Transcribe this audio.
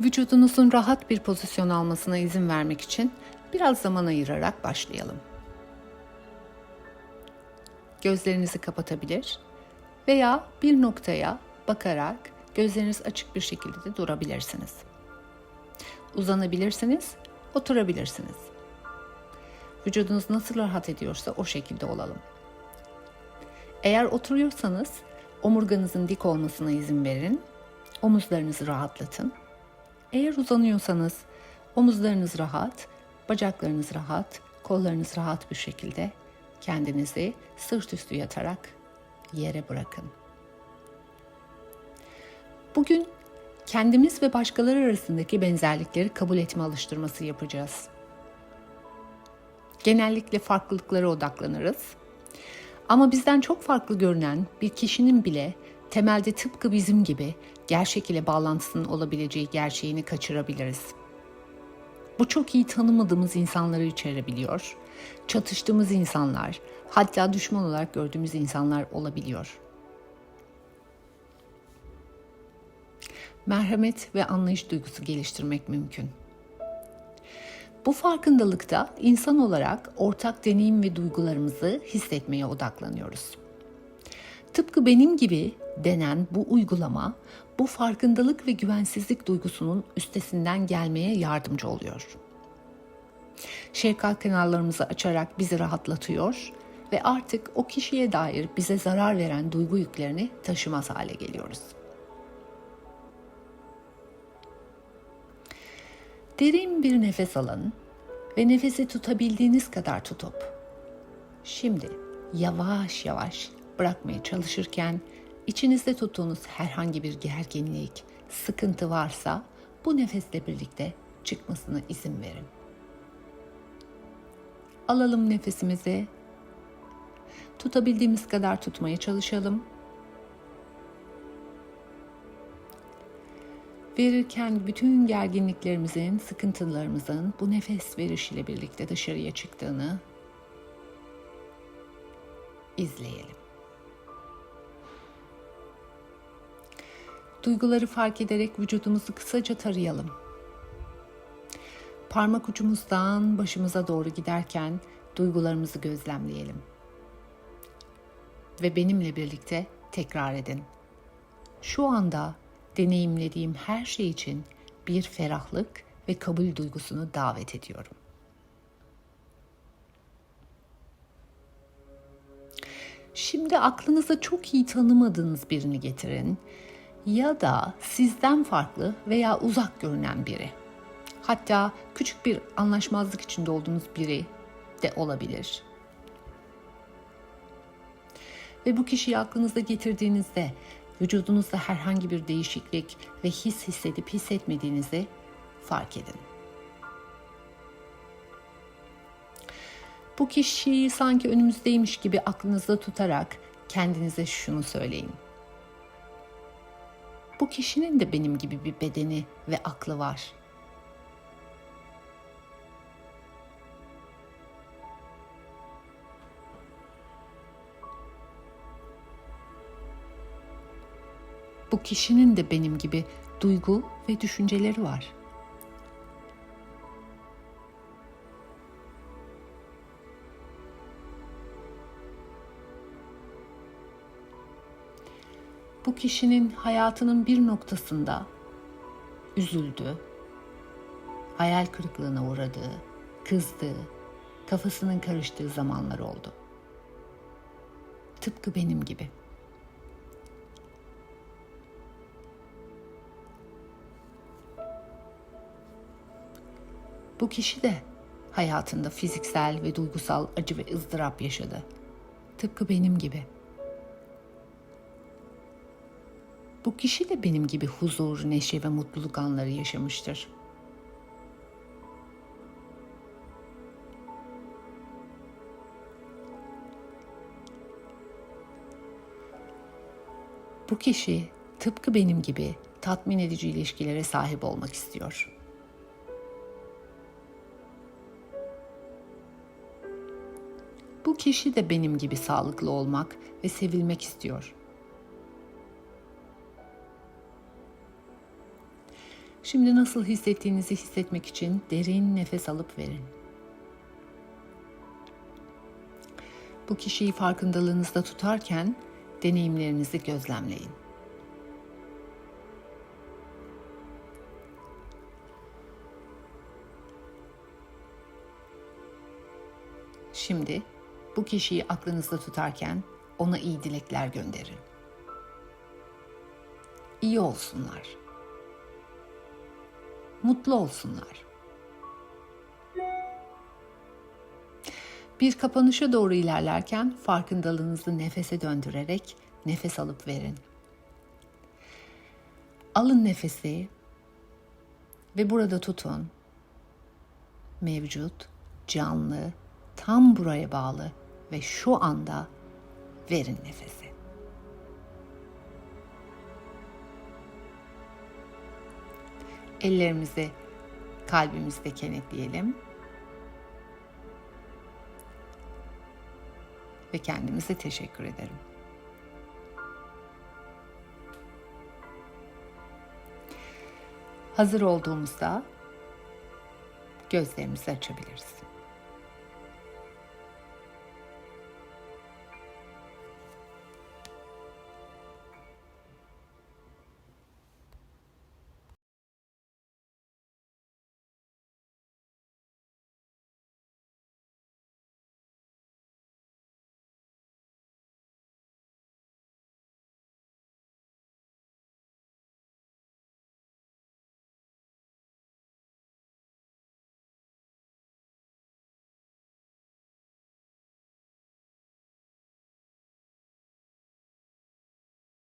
Vücudunuzun rahat bir pozisyon almasına izin vermek için biraz zaman ayırarak başlayalım. Gözlerinizi kapatabilir veya bir noktaya bakarak gözleriniz açık bir şekilde de durabilirsiniz. Uzanabilirsiniz, oturabilirsiniz. Vücudunuz nasıl rahat ediyorsa o şekilde olalım. Eğer oturuyorsanız omurganızın dik olmasına izin verin. Omuzlarınızı rahatlatın. Eğer uzanıyorsanız omuzlarınız rahat, bacaklarınız rahat, kollarınız rahat bir şekilde kendinizi sırt üstü yatarak yere bırakın. Bugün kendimiz ve başkaları arasındaki benzerlikleri kabul etme alıştırması yapacağız. Genellikle farklılıklara odaklanırız. Ama bizden çok farklı görünen bir kişinin bile temelde tıpkı bizim gibi gerçek ile bağlantısının olabileceği gerçeğini kaçırabiliriz. Bu çok iyi tanımadığımız insanları içerebiliyor. Çatıştığımız insanlar, hatta düşman olarak gördüğümüz insanlar olabiliyor. Merhamet ve anlayış duygusu geliştirmek mümkün. Bu farkındalıkta insan olarak ortak deneyim ve duygularımızı hissetmeye odaklanıyoruz. Tıpkı benim gibi denen bu uygulama bu farkındalık ve güvensizlik duygusunun üstesinden gelmeye yardımcı oluyor. Şefkat kanallarımızı açarak bizi rahatlatıyor ve artık o kişiye dair bize zarar veren duygu yüklerini taşımaz hale geliyoruz. Derin bir nefes alın ve nefesi tutabildiğiniz kadar tutup şimdi yavaş yavaş bırakmaya çalışırken içinizde tuttuğunuz herhangi bir gerginlik, sıkıntı varsa bu nefesle birlikte çıkmasına izin verin. Alalım nefesimizi. Tutabildiğimiz kadar tutmaya çalışalım. Verirken bütün gerginliklerimizin, sıkıntılarımızın bu nefes verişiyle birlikte dışarıya çıktığını izleyelim. Duyguları fark ederek vücudumuzu kısaca tarayalım. Parmak ucumuzdan başımıza doğru giderken duygularımızı gözlemleyelim. Ve benimle birlikte tekrar edin. Şu anda deneyimlediğim her şey için bir ferahlık ve kabul duygusunu davet ediyorum. Şimdi aklınıza çok iyi tanımadığınız birini getirin ya da sizden farklı veya uzak görünen biri. Hatta küçük bir anlaşmazlık içinde olduğunuz biri de olabilir. Ve bu kişiyi aklınızda getirdiğinizde vücudunuzda herhangi bir değişiklik ve his hissedip hissetmediğinizi fark edin. Bu kişiyi sanki önümüzdeymiş gibi aklınızda tutarak kendinize şunu söyleyin. Bu kişinin de benim gibi bir bedeni ve aklı var. Bu kişinin de benim gibi duygu ve düşünceleri var. Bu kişinin hayatının bir noktasında üzüldü, hayal kırıklığına uğradığı, kızdığı, kafasının karıştığı zamanlar oldu. Tıpkı benim gibi. Bu kişi de hayatında fiziksel ve duygusal acı ve ızdırap yaşadı. Tıpkı benim gibi. Bu kişi de benim gibi huzur, neşe ve mutluluk anları yaşamıştır. Bu kişi tıpkı benim gibi tatmin edici ilişkilere sahip olmak istiyor. Bu kişi de benim gibi sağlıklı olmak ve sevilmek istiyor. Şimdi nasıl hissettiğinizi hissetmek için derin nefes alıp verin. Bu kişiyi farkındalığınızda tutarken deneyimlerinizi gözlemleyin. Şimdi bu kişiyi aklınızda tutarken ona iyi dilekler gönderin. İyi olsunlar. Mutlu olsunlar. Bir kapanışa doğru ilerlerken farkındalığınızı nefese döndürerek nefes alıp verin. Alın nefesi ve burada tutun. Mevcut, canlı, tam buraya bağlı ve şu anda verin nefesi. Ellerimizi kalbimizde kenetleyelim. Ve kendimize teşekkür ederim. Hazır olduğumuzda gözlerimizi açabiliriz.